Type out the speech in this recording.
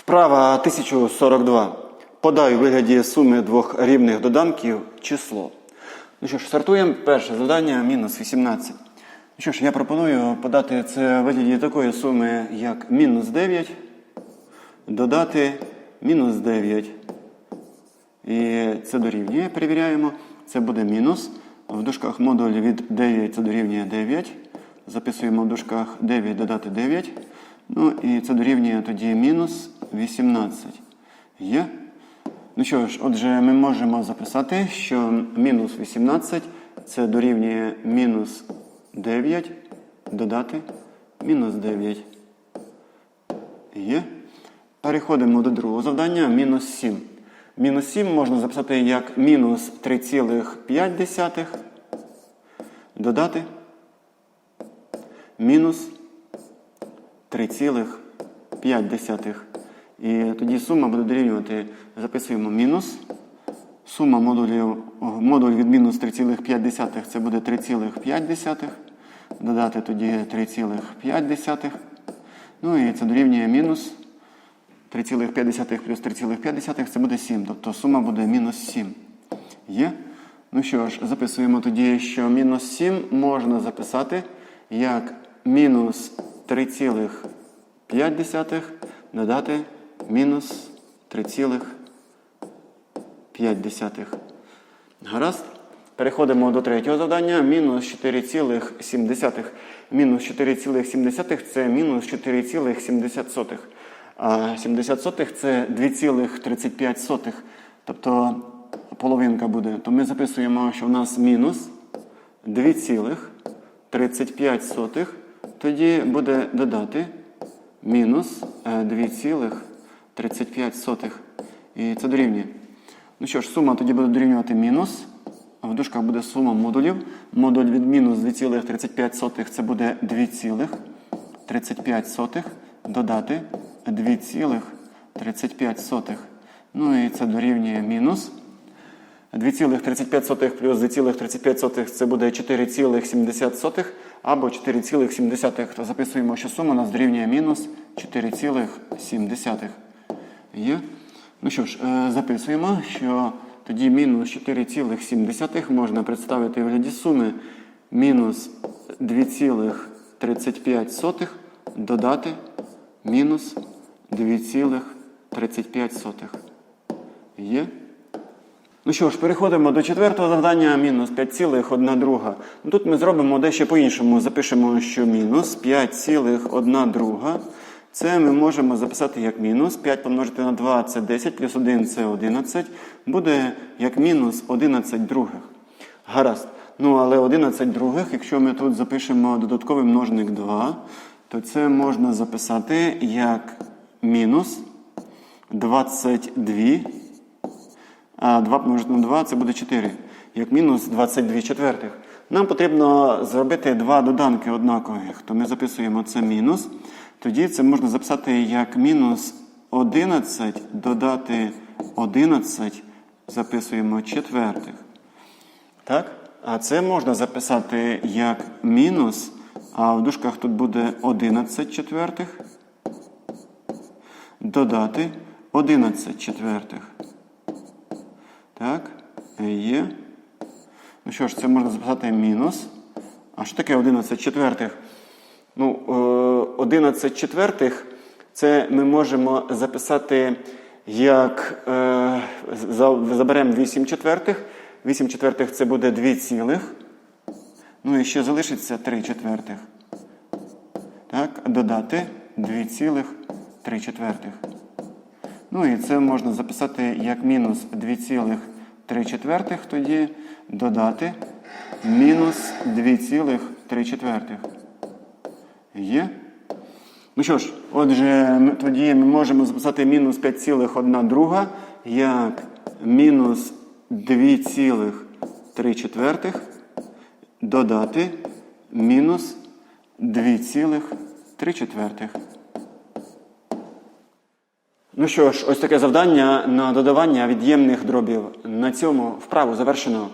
Вправа 1042. Подай у вигляді суми двох рівних доданків число. Ну що ж, стартуємо. Перше завдання мінус 18. Ну що ж, я пропоную подати це у вигляді такої суми, як мінус 9, додати мінус 9. І це дорівнює. Перевіряємо. Це буде мінус. В дужках модуль від 9 це дорівнює 9. Записуємо в дужках 9 додати 9. Ну і це дорівнює тоді мінус 18. Є? Ну що ж, отже, ми можемо записати, що мінус 18 це дорівнює мінус 9 додати мінус 9. Є. Переходимо до другого завдання. Мінус 7. Мінус 7 можна записати як мінус 3,5 додати мінус 3,5. І тоді сума буде дорівнювати, записуємо мінус. Сума модулів, модуль від мінус 3,5 це буде 3,5. Додати тоді 3,5. Ну і це дорівнює мінус 3,5 плюс 3,5 це буде 7. Тобто сума буде мінус 7. Є? Ну що ж, записуємо тоді, що мінус 7 можна записати як мінус 3,5 додати мінус 3,5. Гаразд? Переходимо до третього завдання. Мінус 4,7. Мінус 4,7 це мінус 4,70. А 70 сотих це 2,35. Тобто половинка буде. То ми записуємо, що в нас мінус 2,35. Тоді буде додати мінус е, 2,35. І це дорівнює. Ну що ж, сума тоді буде дорівнювати мінус. В дужках буде сума модулів. Модуль від мінус 2,35 це буде 2,35 додати 2,35. Ну і це дорівнює мінус. 2,35 плюс 2,35 це буде 4,70 або 4,7. То записуємо, що сума у нас дорівнює мінус 4,7. Є? Ну що ж, е, записуємо, що тоді мінус 4,7 можна представити в вигляді суми мінус 2,35 додати мінус 2,35. Є? Ну що ж, переходимо до четвертого завдання, мінус 5,1 друга. Ну, Тут ми зробимо дещо по-іншому. Запишемо, що мінус 5,1 друга. Це ми можемо записати як мінус. 5 помножити на 2 це 10, плюс 1 це 11. Буде як мінус 11 других. Гаразд. Ну, але 11 других, якщо ми тут запишемо додатковий множник 2, то це можна записати як мінус 22. А 2 помножити на 2 це буде 4. Як мінус 22 четвертих. Нам потрібно зробити два доданки однакових. То ми записуємо це мінус. Тоді це можна записати як мінус 11 додати 11, записуємо четвертих. Так? А це можна записати як мінус, а в дужках тут буде 11 четвертих. Додати 11 четвертих. Так, є. Ну що ж, це можна записати мінус. А що таке 11 четвертих? Ну, 11 четвертих це ми можемо записати як е, заберемо 8 четвертих. 8 четвертих це буде 2 цілих. Ну і ще залишиться 3 четвертих. Так, додати 2 цілих 3 четвертих. Ну і це можна записати як мінус 2,3 четвертих, тоді додати мінус 2,3 четвертих. Є? Ну що ж, отже, ми, тоді ми можемо записати мінус 5,1 друга як мінус 2,3 четвертих додати мінус 2,3 четвертих. Ну що ж, ось таке завдання на додавання від'ємних дробів. На цьому вправу завершено.